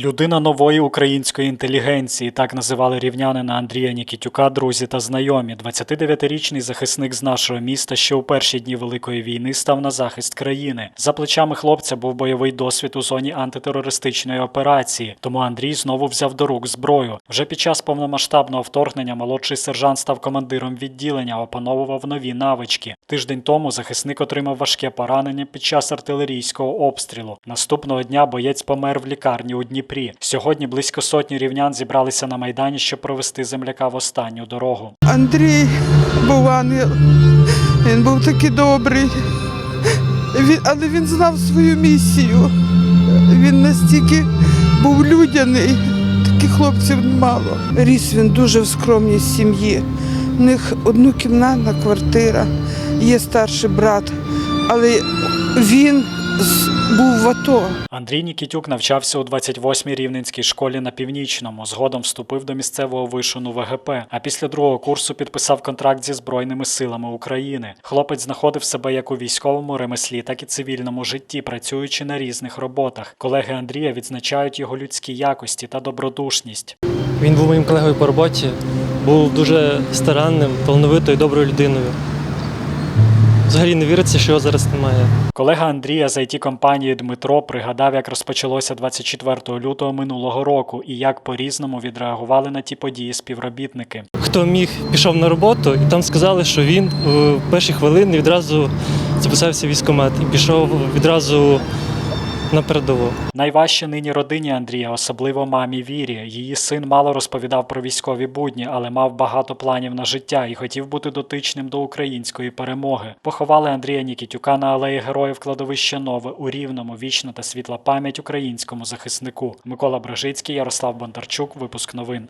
Людина нової української інтелігенції, так називали рівнянина Андрія Нікітюка, друзі та знайомі. 29-річний захисник з нашого міста ще у перші дні Великої війни став на захист країни. За плечами хлопця був бойовий досвід у зоні антитерористичної операції, тому Андрій знову взяв до рук зброю. Вже під час повномасштабного вторгнення молодший сержант став командиром відділення, опановував нові навички. Тиждень тому захисник отримав важке поранення під час артилерійського обстрілу. Наступного дня боєць помер в лікарні у Дніпрі. Сьогодні близько сотні рівнян зібралися на майдані, щоб провести земляка в останню дорогу. Андрій був ангел. Він був такий добрий. Він, але він знав свою місію. Він настільки був людяний. Таких хлопців мало. Ріс він дуже в скромній сім'ї. У них однокімнатна квартира, є старший брат, але він був в АТО. Андрій Нікітюк навчався у 28-й рівненській школі на північному. Згодом вступив до місцевого вишину ВГП. А після другого курсу підписав контракт зі Збройними силами України. Хлопець знаходив себе як у військовому ремеслі, так і цивільному житті, працюючи на різних роботах. Колеги Андрія відзначають його людські якості та добродушність. Він був моїм колегою по роботі, був дуже старанним, талановитою, доброю людиною. Взагалі не віриться, що його зараз немає. Колега Андрія з it компанії Дмитро пригадав, як розпочалося 24 лютого минулого року і як по-різному відреагували на ті події співробітники. Хто міг, пішов на роботу, і там сказали, що він в перші хвилини відразу записався в військкомат і пішов відразу на передову. Найважче нині родині Андрія, особливо мамі Вірі. Її син мало розповідав про військові будні, але мав багато планів на життя і хотів бути дотичним до української перемоги. Поховали Андрія Нікітюка на алеї Героїв кладовище Нове у Рівному. Вічна та світла пам'ять українському захиснику. Микола Бражицький, Ярослав Бондарчук. Випуск новин.